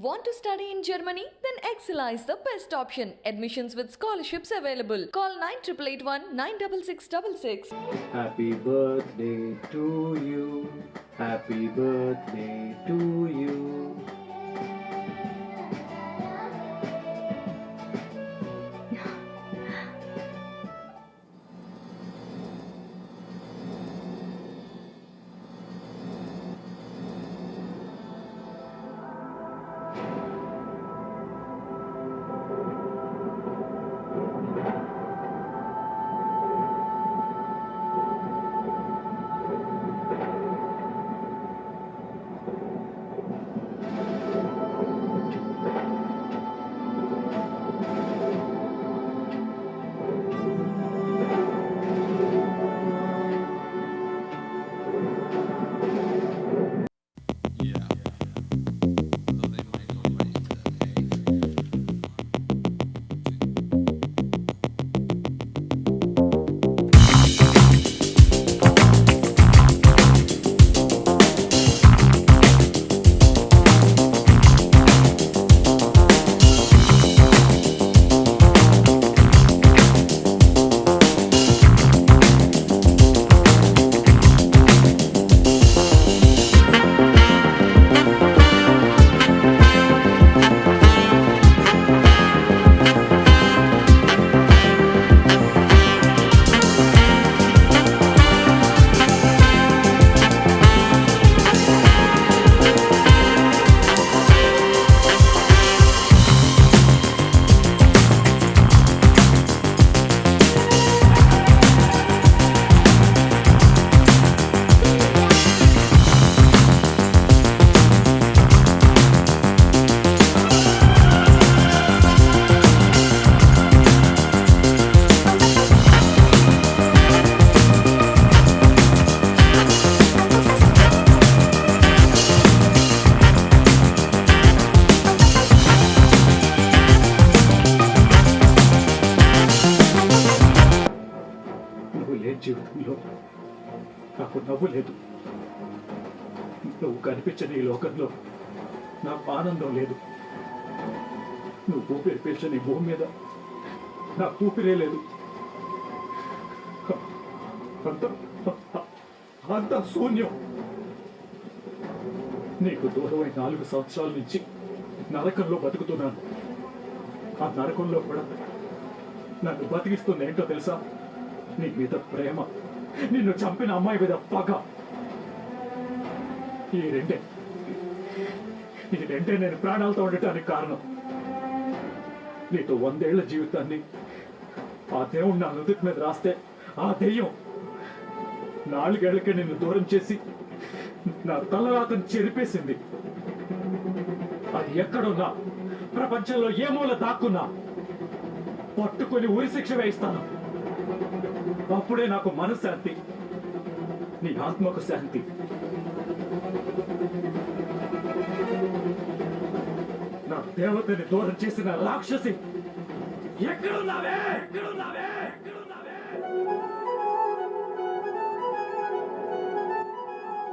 Want to study in Germany? Then Excella is the best option. Admissions with scholarships available. Call 9881 96666. Happy birthday to you. Happy birthday to you. డబ్బు లేదు. నువ్వు కనిపించని ఈ లోకంలో నాకు ఆనందం లేదు. నువ్వు ఊపిరి పీల్చని భూమి మీద నాకు ఊపిరే లేదు. అంత అంత శూన్యం. నీకు దూరమై నాలుగు సంవత్సరాల నుంచి నరకంలో బతుకుతున్నాను. ఆ నరకంలో కూడా నన్ను బతికిస్తుంది ఏంటో తెలుసా? నీ మీద ప్రేమ. నిన్ను చంపిన అమ్మాయి మీద పగ. ఈ రెండే. ఈ రెండే నేను ప్రాణాలతో ఉండటానికి కారణం. నీతో వందేళ్ళ జీవితాన్ని ఆ దేవుడు నా నుదుటి మీద రాస్తే ఆ దెయ్యం నాలుగేళ్ళకే నిన్ను దూరం చేసి నా తలరాతను చెరిపేసింది. అది ఎక్కడున్నా ప్రపంచంలో ఏ మూల దాక్కున్నా పట్టుకొని ఉరి శిక్ష వేయిస్తాను. అప్పుడే నాకు మనశ్శాంతి నీ ఆత్మకు శాంతి. నా దేవతని దూరం చేసిన రాక్షసి ఎక్కడున్నావే? ఎక్కడున్నావే?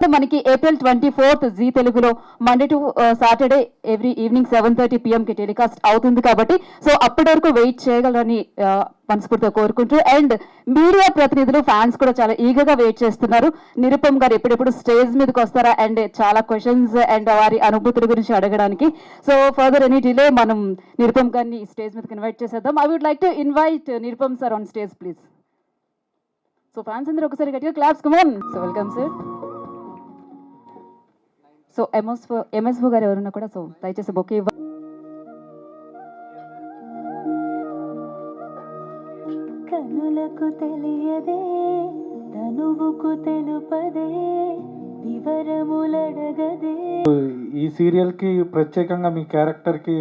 అంటే మనకి ఏప్రిల్ ట్వంటీ ఫోర్త్ జీ తెలుగులో Monday to Saturday every evening seven thirty పిఎంకి telecast అవుతుంది కాబట్టి సో అప్పటి వరకు వెయిట్ చేయగలరని uh, మనస్ఫూర్తిగా కోరుకుంటూ అండ్ మీడియా ప్రతినిధులు ఫ్యాన్స్ కూడా చాలా ఈగగా వెయిట్ చేస్తున్నారు. నిరుపమ్ గారు ఎప్పుడెప్పుడు స్టేజ్ మీదకి వస్తారా? అండ్ చాలా క్వశ్చన్స్ అండ్ వారి అనుభూతుల గురించి అడగడానికి. సో ఫర్దర్ ఎనీ డిలే మనం నిరుపమ్ గారిని స్టేజ్ మీదకి ఇన్వైట్ చేసేద్దాం. I would like to invite Nirupam sir on stage please so fans అందరూ ఒకసారి గట్టిగా claps come on so welcome sir so MSO MSO గారు ఎవరున్నా కూడా సో దయచేసి బొకే ఇవ్వ కనులకు తెలియదే తనువుకు తెలుపదే వివరములడగదే. ఈ సీరియల్కి ప్రత్యేకంగా మీ క్యారెక్టర్కి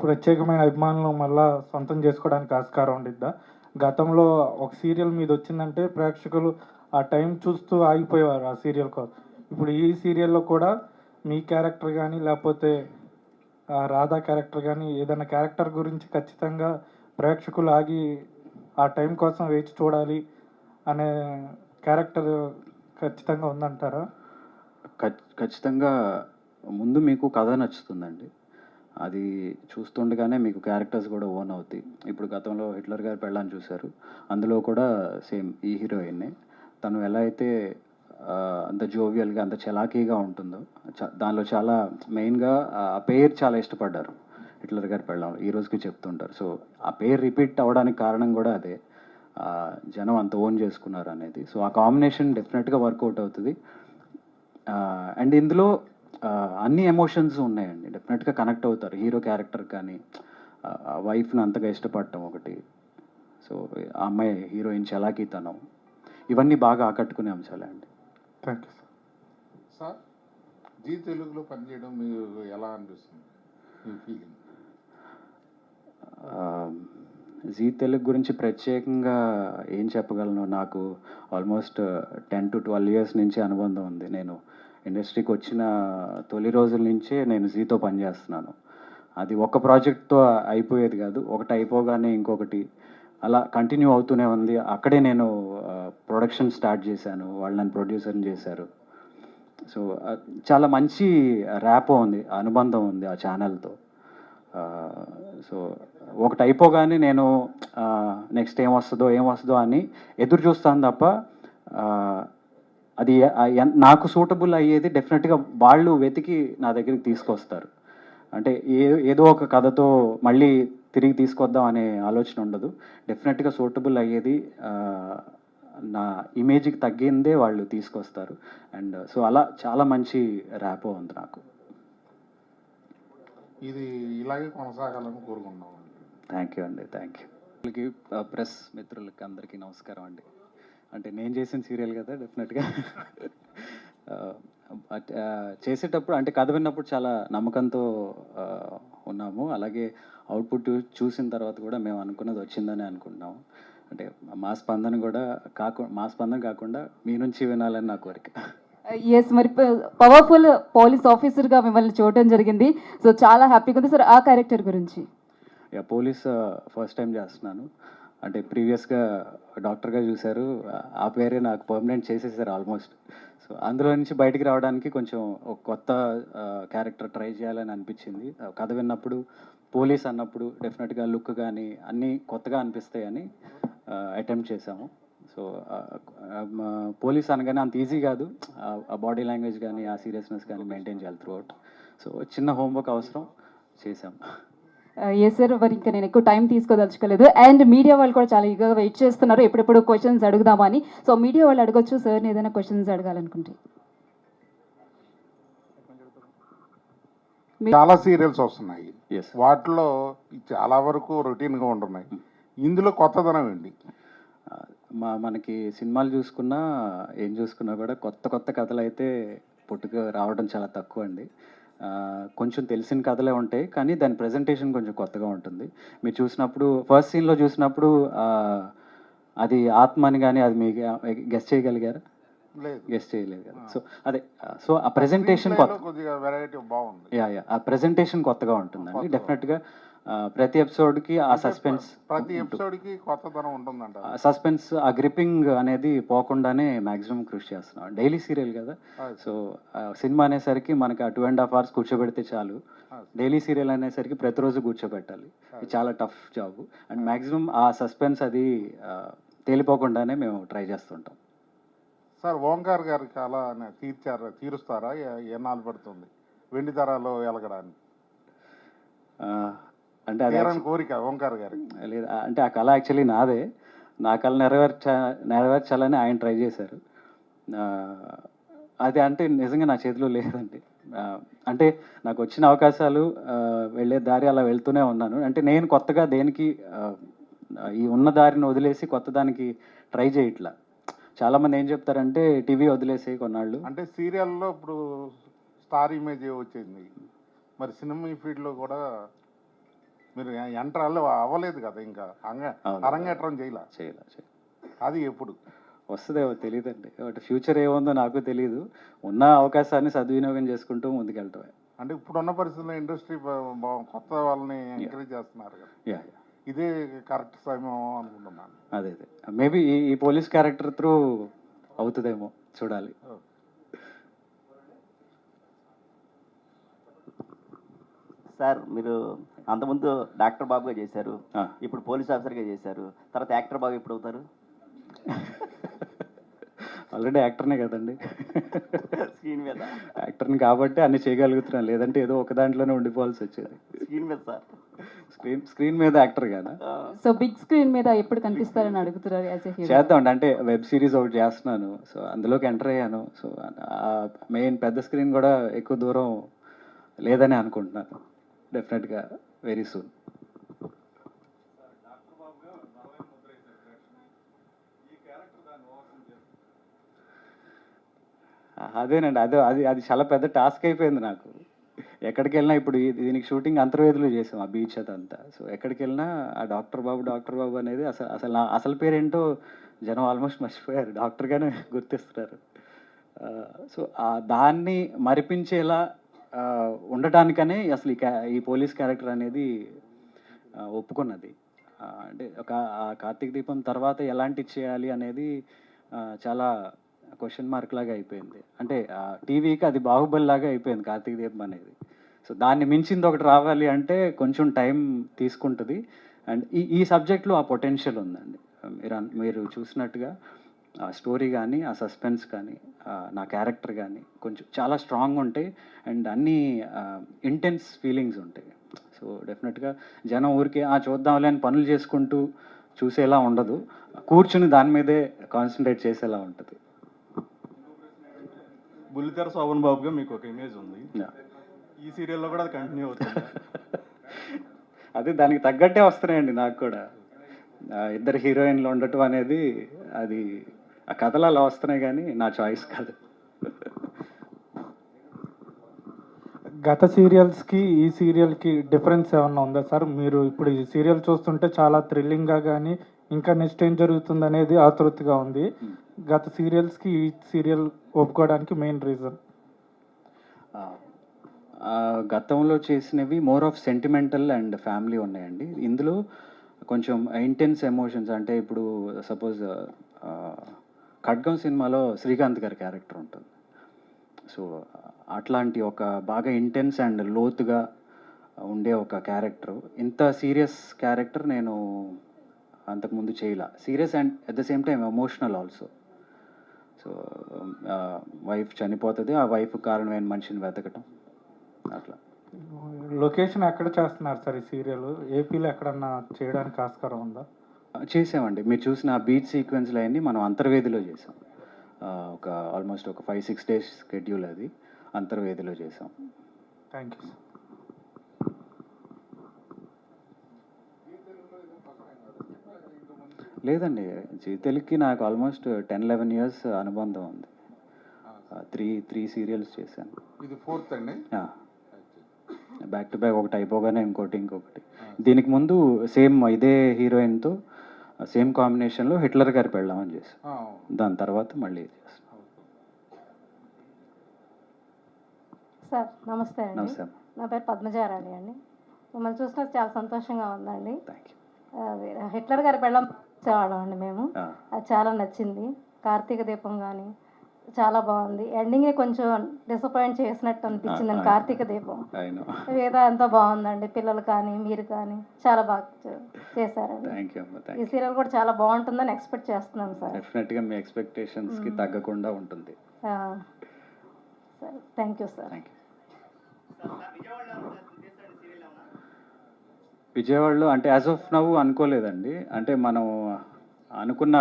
ప్రత్యేకమైన అభిమానులు మళ్ళా సొంతం చేసుకోవడానికి ఆస్కారం ఉండిద్దా? గతంలో ఒక సీరియల్ మీద వచ్చిందంటే ప్రేక్షకులు ఆ టైం చూస్తూ ఆగిపోయేవారు ఆ సీరియల్ కోసం ఇప్పుడు ఈ సీరియల్లో కూడా మీ క్యారెక్టర్ కానీ లేకపోతే రాధా క్యారెక్టర్ కానీ ఏదైనా క్యారెక్టర్ గురించి ఖచ్చితంగా ప్రేక్షకులు ఆగి ఆ టైం కోసం వేచి చూడాలి అనే క్యారెక్టర్ ఖచ్చితంగా ఉందంటారా? ఖచ్చితంగా ముందు మీకు కథ నచ్చుతుందండి. అది చూస్తుండగానే మీకు క్యారెక్టర్స్ కూడా ఓన్ అవుతాయి. ఇప్పుడు గతంలో హిట్లర్ గారు పెళ్ళాన్ని చూశారు. అందులో కూడా సేమ్ ఈ హీరోయిన్నే. తను ఎలా అయితే అంత జోవియల్గా అంత చలాకీగా ఉంటుందో. చ- దానిలో చాలా మెయిన్గా ఆ పేరు చాలా ఇష్టపడ్డారు. హిట్లర్ గారి పెళ్ళం ఈ రోజుకి చెప్తుంటారు. సో ఆ పేరు రిపీట్ అవ్వడానికి కారణం కూడా అదే. జనం అంత ఓన్ చేసుకున్నారు అనేది. సో ఆ కాంబినేషన్ డెఫినెట్గా వర్కౌట్ అవుతుంది. అండ్ ఇందులో అన్ని ఎమోషన్స్ ఉన్నాయండి. డెఫినెట్గా కనెక్ట్ అవుతారు. హీరో క్యారెక్టర్ కానీ వైఫ్ని అంతగా ఇష్టపడటం ఒకటి. సో ఆ అమ్మాయి హీరోయిన్ చలాకీతనం. ఇవన్నీ బాగా ఆకట్టుకునే అంశాలే అండి థ్యాంక్ యూ సార్ జీ తెలుగులో పనిచేయడం మీకు ఎలా అనిపిస్తుంది? మీ ఫీలింగ్ ఆ, జీ తెలుగు గురించి ప్రత్యేకంగా ఏం చెప్పగలను? నాకు almost ten to twelve years నుంచి అనుబంధం ఉంది. నేను ఇండస్ట్రీకి వచ్చిన తొలి రోజుల నుంచే నేను జీతో పనిచేస్తున్నాను. అది ఒక ప్రాజెక్ట్తో అయిపోయేది కాదు ఒకటి అయిపోగానే ఇంకొకటి. అలా కంటిన్యూ అవుతూనే ఉంది. అక్కడే నేను ప్రొడక్షన్ స్టార్ట్ చేశాను వాళ్ళు నన్ను ప్రొడ్యూసర్ని చేశారు. సో చాలా మంచి ర్యాపో ఉంది అనుబంధం ఉంది ఆ ఛానల్తో. సో ఒకటి అయిపోగానే నేను నెక్స్ట్ ఏం వస్తుందో ఏం వస్తుందో అని ఎదురు చూస్తాను తప్ప అది నాకు సూటబుల్ అయ్యేది డెఫినెట్గా వాళ్ళు వెతికి నా దగ్గరికి తీసుకొస్తారు. అంటే ఏ ఏదో ఒక కథతో మళ్ళీ తిరిగి తీసుకొద్దాం అనే ఆలోచన ఉండదు. డెఫినెట్గా సూటబుల్ అయ్యేది నా ఇమేజ్కి తగ్గిందే వాళ్ళు తీసుకొస్తారు. అండ్ సో అలా చాలా మంచి ర్యాపో ఉంది నాకు. ఇది ఇలాగే కొనసాగాలని కోరుకుంటున్నాం థ్యాంక్ యూ అండి థ్యాంక్ యూ వాళ్ళకి ప్రెస్ మిత్రులకి అందరికీ నమస్కారం అండి. అంటే నేను చేసిన సీరియల్ కదా డెఫినెట్గా బట్ చేసేటప్పుడు అంటే కథ విన్నప్పుడు చాలా నమ్మకంతో ఉన్నాము. అలాగే అవుట్పుట్ చూసిన తర్వాత కూడా మేము అనుకున్నది వచ్చిందని అనుకుంటున్నాము. అంటే మా స్పందన కూడా కాకుండా మా స్పందన కాకుండా మీ నుంచి వినాలని నా కోరిక. ఎస్ మరి పవర్ఫుల్ పోలీస్ ఆఫీసర్గా మిమ్మల్ని చూడటం జరిగింది. సో చాలా హ్యాపీగా ఉంది. సార్ ఆ క్యారెక్టర్ గురించి? యా పోలీస్ ఫస్ట్ టైం చేస్తున్నాను. అంటే ప్రీవియస్గా డాక్టర్గా చూశారు. ఆ పేరే నాకు పర్మనెంట్ చేసేసారు ఆల్మోస్ట్ సో అందులో నుంచి బయటికి రావడానికి కొంచెం ఒక కొత్త క్యారెక్టర్ ట్రై చేయాలని అనిపించింది. కథ విన్నప్పుడు పోలీస్ అన్నప్పుడు డెఫినెట్గా లుక్ కానీ అన్నీ కొత్తగా అనిపిస్తాయని అటెంప్ట్ చేశాము. సో పోలీస్ అనగానే అంత ఈజీ కాదు. ఆ బాడీ లాంగ్వేజ్ కానీ ఆ సీరియస్నెస్ కానీ మెయింటైన్ చేయాలి త్రూ అవుట్ సో చిన్న హోంవర్క్ అవసరం చేశాం ఎస్ సార్ మరి ఇంకా నేను ఎక్కువ టైం తీసుకోదలుచుకోలేదు. అండ్ మీడియా వాళ్ళు కూడా చాలా ఈగగా వెయిట్ చేస్తున్నారు. ఎప్పుడెప్పుడు క్వశ్చన్స్ అడుగుదామని సో మీడియా వాళ్ళు అడగొచ్చు. సార్ని ఏదైనా క్వశ్చన్స్ అడగాలనుకుంటే. చాలా సీరియల్స్ వస్తున్నాయి. ఎస్ వాటిలో చాలా వరకు రొటీన్గా ఉంటున్నాయి. ఇందులో కొత్తదనం ఏంటి? మా మనకి సినిమాలు చూసుకున్నా ఏం చూసుకున్నా కూడా కొత్త కొత్త కథలు అయితే పుట్టుక రావడం చాలా తక్కువ అండి కొంచెం తెలిసిన కథలే ఉంటాయి కానీ దాని ప్రజెంటేషన్ కొంచెం కొత్తగా ఉంటుంది. మీరు చూసినప్పుడు ఫస్ట్ సీన్లో చూసినప్పుడు అది ఆత్మ అని కానీ అది మీకు గెస్ట్ చేయగలిగారా? లేదు. గెస్ట్ చేయలేదు కదా. సో అదే సో ఆ ప్రజెంటేషన్ కొత్త Screenplay లో కొద్దిగా వెరైటీ బాగుంది. యా యా ఆ ప్రజెంటేషన్ కొత్తగా ఉంటుందండి. డెఫినెట్గా ప్రతి ఎపిసోడ్కి ఆ సస్పెన్స్ ప్రతి ఎపిసోడ్కి కొత్తదనం ఉంటుందంట. సస్పెన్స్ ఆ గ్రిప్పింగ్ అనేది పోకుండానే మాక్సిమం కృషి చేస్తున్నాం. డైలీ సీరియల్ కదా. సో సినిమా అనేసరికి మనకి టూ అండ్ హాఫ్ అవర్స్ కూర్చోబెడితే చాలు. డైలీ సీరియల్ అనేసరికి ప్రతిరోజు కూర్చోబెట్టాలి. చాలా టఫ్ జాబ్. అండ్ మాక్సిమం ఆ సస్పెన్స్ అది తేలిపోకుండానే మేము ట్రై చేస్తుంటాం. సార్ ఓంకార్ గారి కళ తీర్చారా తీరుస్తారా? ఎన్నాళ్ళు పడుతుంది? వెండి తరాలో ఎలగడానికి ఆ, అంటే అది కోరిక ఓంకార్ గారి. లేదు అంటే ఆ కళ యాక్చువల్లీ నాదే. నా కళ నెరవేర్చ నెరవేర్చాలని ఆయన ట్రై చేశారు. అది అంటే నిజంగా నా చేతిలో లేదండి. అంటే నాకు వచ్చిన అవకాశాలు వెళ్ళే దారి అలా వెళ్తూనే ఉన్నాను. అంటే నేను కొత్తగా దేనికి ఈ ఉన్న దారిని వదిలేసి కొత్త దానికి ట్రై చేయట్లా. చాలామంది ఏం చెప్తారంటే టీవీ వదిలేసి కొన్నాళ్ళు. అంటే సీరియల్లో ఇప్పుడు స్టార్ ఇమేజ్ వచ్చింది మరి సినిమా ఫీల్డ్లో కూడా మీరు ఎంటర్ అవ్వలేదు కదా ఇంకా. అరంగేట్రం చేయలే? చేయలే అది ఎప్పుడు? వస్తుందేమో తెలియదండి బట్ ఫ్యూచర్ ఏముందో నాకు తెలియదు ఉన్న అవకాశాన్ని సద్వినియోగం చేసుకుంటూ ముందుకెళ్ళటమే అంటే ఇప్పుడున్న పరిస్థితుల్లో ఇండస్ట్రీ కొత్త వాళ్ళని ఎంకరేజ్ చేస్తున్నారు కదా. Yeah yeah. ఇదే కరెక్ట్ సమయం అనుకుంటున్నాను. అదే అదే. మేబీ ఈ ఈ పోలీస్ క్యారెక్టర్ త్రూ అవుతుందేమో చూడాలి. సార్ మీరు అంతకుముందు డాక్టర్ బాబుగా చేశారు. ఇప్పుడు పోలీస్ ఆఫీసర్గా చేశారు తర్వాత యాక్టర్ బాబు ఎప్పుడు అవుతారు ఆల్రెడీ యాక్టర్నే కదండి. స్క్రీన్ మీద. యాక్టర్ని కాబట్టి అన్ని చేయగలుగుతున్నాను లేదంటే ఏదో ఒక దాంట్లోనే ఉండిపోవాల్సి వచ్చేది. స్క్రీన్ మీద సార్. స్క్రీన్ స్క్రీన్ మీద యాక్టర్ కదా. సో బిగ్ స్క్రీన్ మీద ఎప్పుడు కనిపిస్తారని అడుగుతున్నారు చేద్దాం అంటే వెబ్ సిరీస్ ఒకటి చేస్తున్నాను. సో అందులోకి ఎంటర్ అయ్యాను. సో మెయిన్ పెద్ద స్క్రీన్ కూడా ఎక్కువ దూరం లేదని అనుకుంటున్నాను. డెఫినెట్గా. Very soon. అదేనండి అదే అది అది చాలా పెద్ద టాస్క్ అయిపోయింది నాకు. ఎక్కడికి వెళ్ళినా ఇప్పుడు దీనికి షూటింగ్ అంతర్వేదులు చేసాం ఆ బీచ్ అదంతా. సో ఎక్కడికి వెళ్ళినా ఆ డాక్టర్ బాబు డాక్టర్ బాబు అనేది అసలు అసలు నా అసలు పేరేంటో జనం ఆల్మోస్ట్ మర్చిపోయారు. డాక్టర్గానే గుర్తిస్తున్నారు. సో దాన్ని మరిపించేలా ఉండటానికనే అసలు ఈ ఈ పోలీస్ క్యారెక్టర్ అనేది ఒప్పుకున్నది. అంటే ఒక కార్తీక దీపం తర్వాత ఎలాంటి చేయాలి అనేది చాలా క్వశ్చన్ మార్క్ లాగా అయిపోయింది. అంటే టీవీకి అది బాహుబలి లాగా అయిపోయింది కార్తీక దీపం అనేది. సో దాన్ని మించింది ఒకటి రావాలి అంటే కొంచెం టైం తీసుకుంటుంది. అండ్ ఈ ఈ సబ్జెక్ట్లో ఆ పొటెన్షియల్ ఉందండి. మీరు మీరు చూసినట్టుగా ఆ స్టోరీ కానీ ఆ సస్పెన్స్ కానీ నా క్యారెక్టర్ కానీ కొంచెం చాలా స్ట్రాంగ్ ఉంటాయి. అండ్ అన్ని ఇంటెన్స్ ఫీలింగ్స్ ఉంటాయి. సో డెఫినెట్గా జనం ఊరికే ఆ చూద్దాంలే అని పనులు చేసుకుంటూ చూసేలా ఉండదు. కూర్చుని దాని మీదే కాన్సన్ట్రేట్ చేసేలా ఉంటుంది. బుల్లితెర శోభన్ బాబుగా మీకు ఒక ఇమేజ్ ఉంది. ఈ సీరియల్లో కూడా అది కంటిన్యూ అవుతుంది. అదే దానికి తగ్గట్టే వస్తున్నాయండి నాకు కూడా. ఇద్దరు హీరోయిన్లు ఉండటం అనేది అది ఆ కథలు అలా వస్తున్నాయి కానీ నా చాయిస్ కాదు. గత సీరియల్స్కి ఈ సీరియల్కి డిఫరెన్స్ ఏమన్నా ఉందా సార్? మీరు ఇప్పుడు ఈ సీరియల్ చూస్తుంటే చాలా థ్రిల్లింగ్గా కానీ ఇంకా నెక్స్ట్ ఏం జరుగుతుంది అనేది ఆతృతగా ఉంది. గత సీరియల్స్కి ఈ సీరియల్ ఒప్పుకోవడానికి మెయిన్ రీజన్ గతంలో చేసినవి more of sentimental and family ఉన్నాయండి. ఇందులో కొంచెం ఇంటెన్స్ ఎమోషన్స్ అంటే ఇప్పుడు సపోజ్ ఖడ్గం సినిమాలో శ్రీకాంత్ గారి క్యారెక్టర్ ఉంటుంది. సో అట్లాంటి ఒక బాగా ఇంటెన్స్ అండ్ లోతుగా ఉండే ఒక క్యారెక్టర్. ఇంత సీరియస్ క్యారెక్టర్ నేను అంతకుముందు చేయలే. Serious and at the same time emotional also. So wife చనిపోతుంది. ఆ వైఫ్ కారణమైన మనిషిని వెతకటం. అట్లా. లొకేషన్ ఎక్కడ చేస్తున్నారు సార్ ఈ సీరియల్? ఏపీలో ఎక్కడన్నా చేయడానికి ఆస్కారం ఉందా? చేసామండి. మీరు చూసిన ఆ బీచ్ సీక్వెన్స్లు అవన్నీ మనం అంతర్వేదిలో చేసాం. ఒక ఆల్మోస్ట్ ఒక ఫైవ్ సిక్స్ డేస్ షెడ్యూల్ అది అంతర్వేదిలో చేసాం. Thank you sir. లేదండి. జీ తెలుగుకి నాకు ఆల్మోస్ట్ టెన్ లెవెన్ ఇయర్స్ అనుబంధం ఉంది. త్రీ త్రీ సీరియల్స్ చేశాను. ఇది ఫోర్త్ అండి? బ్యాక్ టు బ్యాక్ ఒకటి అయిపోగానే ఇంకోటి ఇంకొకటి. దీనికి ముందు సేమ్ ఇదే హీరోయిన్తో సేమ్ కాంబినేషన్లో హిట్లర్ గారి పెళ్ళామని చేశాం ఆ, దాని తర్వాత మళ్ళీ చేస్తాం సార్ నమస్తే అండి. నమస్తే. నా పేరు పద్మజారాణి అండి. మిమ్మల్ని చూసినా చాలా సంతోషంగా ఉందండి. హిట్లర్ గారి పెళ్ళం చూసేవాళ్ళం అండి మేము. ఆ. అది చాలా నచ్చింది. కార్తీక దీపం కానీ చాలా బాగుంది. ఎండింగే కొంచెం డిసప్పాయింట్ చేసినట్టు ఆ. కార్తీక దీపం. ఏదో అంతా బాగుందండి. పిల్లలు కానీ మీరు కానీ చాలా బాగా చేశారండి ఈ సీరియల్ కూడా చాలా బాగుంటుందని ఎక్స్పెక్ట్ చేస్తున్నాను సార్. డెఫినెట్గా మీ ఎక్స్పెక్టేషన్స్కి తగ్గకుండా ఉంటుంది. థ్యాంక్ యూ సార్ విజయవాడలో అంటే యాజ్ ఆఫ్ నవ్వు అనుకోలేదండి. అంటే మనం అనుకున్న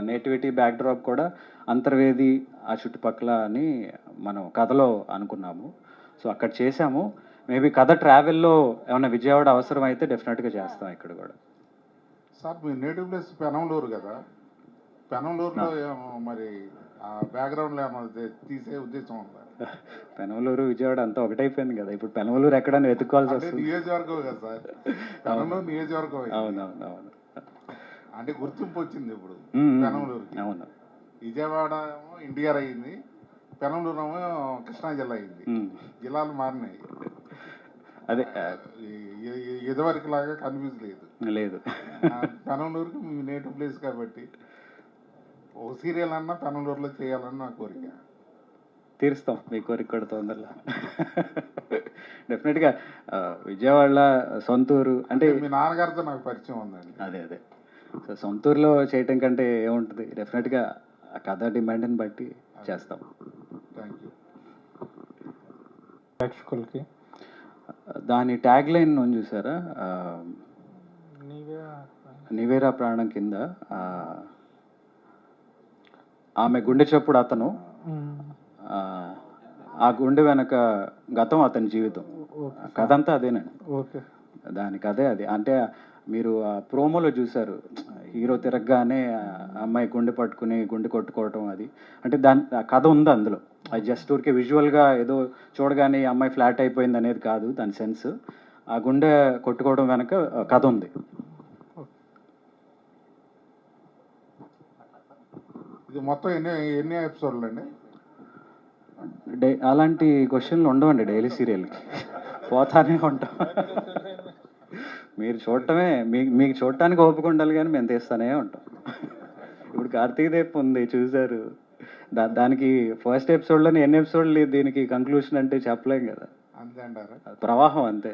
నేటివిటీ బ్యాక్డ్రాప్ కూడా అంతర్వేది ఆ చుట్టుపక్కల అని మనం కథలో అనుకున్నాము. సో అక్కడ చేసాము మేబీ కథ ట్రావెల్లో ఏమైనా విజయవాడ అవసరం అయితే డెఫినెట్గా చేస్తాం ఇక్కడ కూడా. సార్ మీ నేటివ్ ప్లేస్ పెనంలూరు కదా? పెనంలూరులో ఏమో మరి ఆ బ్యాక్గ్రౌండ్లో తీసే ఉద్దేశం ఉందా? పెనమలూరు విజయవాడ అంతా ఒకటైపోయింది కదా. ఇప్పుడు పెనమలూరు ఎక్కడని వెతుక్కోవాల్సి వస్తుంది. నియోజకవర్గం కదా సార్? పెనంలూరు నియోజకవర్గం అయింది. అంటే గుర్తింపు వచ్చింది ఇప్పుడు పెనంలూరుకి. అవును. విజయవాడ ఏమో ఎన్టీఆర్ అయింది పెనంలూరు ఏమో కృష్ణా జిల్లా అయింది. జిల్లాలు మారినాయి. అదే ఇదివరకు లాగా కన్ఫ్యూజ్ లేదు. లేదు. పెనంలూరుకి మీ నేటివ్ ప్లేస్ కాబట్టి ఒక సీరియల్ అన్నా పెనంలూరులో చేయాలని నా కోరిక. తీరుస్తాం మీ కోరిక కూడా తొందరలో. డెఫినెట్గా విజయవాడలో సొంతూరు అంటే అంటే మీ నాన్నగారితో నాకు పరిచయం ఉందండి. అదే అదే. సో సొంతూరులో చేయటం కంటే ఏముంటుంది? డెఫినెట్గా ఆ కథ డిమాండ్ని బట్టి చేస్తాం. ప్రేక్షకులకి? దాని ట్యాగ్ లైన్ ఉంది చూసారా నివేరా ప్రాణం. కింద. ఆమె గుండె చప్పుడు అతను. ఆ, గుండె వెనక గతం అతని జీవితం. కథ అంతా అదేనండి. ఓకే. దానికి అదే అది. అంటే మీరు ఆ ప్రోమోలో చూసారు హీరో తిరగగానే అమ్మాయి గుండె పట్టుకుని గుండె కొట్టుకోవటం అది. అంటే దాని ఆ కథ ఉంది అందులో. అది జస్ట్ ఊరికే విజువల్గా ఏదో చూడగానే ఈ అమ్మాయి ఫ్లాట్ అయిపోయింది అనేది కాదు దాని సెన్స్. ఆ గుండె కొట్టుకోవడం వెనక కథ ఉంది. ఇది మొత్తం ఎన్ని ఎన్ని ఎపిసోడ్లు అండి? డే అలాంటి క్వశ్చన్లు ఉండవండి డైలీ సీరియల్కి. పోతానే ఉంటాం. మీరు చూడటమే మీ మీకు చూడటానికి ఓపిక ఉండాలి కానీ మేము తీస్తానే ఉంటాం. ఇప్పుడు కార్తీక దీప్ ఉంది చూశారు. దా దానికి ఫస్ట్ ఎపిసోడ్లోనే ఎన్ని ఎపిసోడ్లు దీనికి కంక్లూషన్ అంటే చెప్పలేం కదా. అంతే అంటారా? ప్రవాహం అంతే.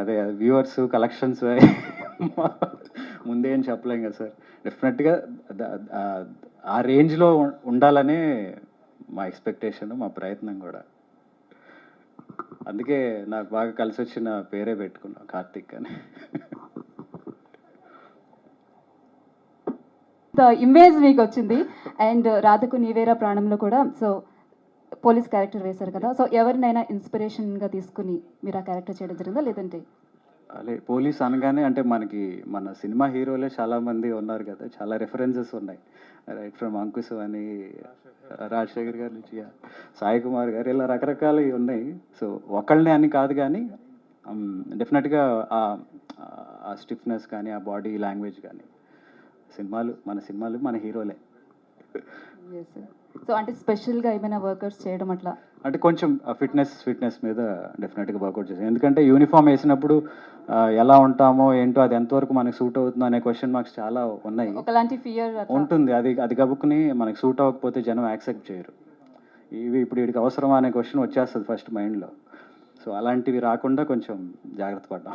అదే వ్యూవర్స్ కలెక్షన్స్ ముందే ఏం చెప్పలేం కదా సార్. డెఫినెట్గా ఆ రేంజ్లో ఉండాలనే మా ఎక్స్పెక్టేషన్ మా ప్రయత్నం కూడా. అందుకే నాకు బాగా కలిసి వచ్చిన పేరే పెట్టుకున్నాను కార్తిక్ అని. ఇమేజ్ మీకు వచ్చింది. అండ్ రాధకు నీవేరా ప్రాణంలో కూడా సో పోలీస్ క్యారెక్టర్ వేశారు కదా. సో ఎవరినైనా ఇన్స్పిరేషన్గా తీసుకుని మీరు ఆ క్యారెక్టర్ చేయడం జరిగిందా? లేదంటే అదే పోలీస్ అనగానే అంటే మనకి మన సినిమా హీరోలే చాలామంది ఉన్నారు కదా చాలా రెఫరెన్సెస్ ఉన్నాయి. రైట్ ఫ్రమ్ అంకుశ్ అని రాజశేఖర్ గారి నుంచి సాయి కుమార్ గారు ఇలా రకరకాలవి ఉన్నాయి. సో ఒకళ్ళనే అని కాదు కానీ um, డెఫినెట్గా ఆ స్టిఫ్నెస్ కానీ ఆ బాడీ లాంగ్వేజ్ కానీ సినిమాలు మన సినిమాలు మన హీరోలే. సో అంటే స్పెషల్గా ఏమైనా వర్కర్స్ చేయడం అట్లా? అంటే కొంచెం ఫిట్నెస్ ఫిట్నెస్ మీద డెఫినెట్గా వర్కౌట్ చేసాం ఎందుకంటే యూనిఫామ్ వేసినప్పుడు ఎలా ఉంటామో ఏంటో అది ఎంతవరకు మనకి సూట్ అవుతుందో అనే క్వశ్చన్ మార్క్స్ చాలా ఉన్నాయి. ఒకలాంటి ఫియర్ ఉంటుంది. అది అది కబుక్కుని మనకి సూట్ అవ్వకపోతే జనం యాక్సెప్ట్ చేయరు. ఇవి ఇప్పుడు వీడికి అవసరమా అనే క్వశ్చన్ వచ్చేస్తుంది ఫస్ట్ మైండ్లో సో అలాంటివి రాకుండా కొంచెం జాగ్రత్త పడ్డాం.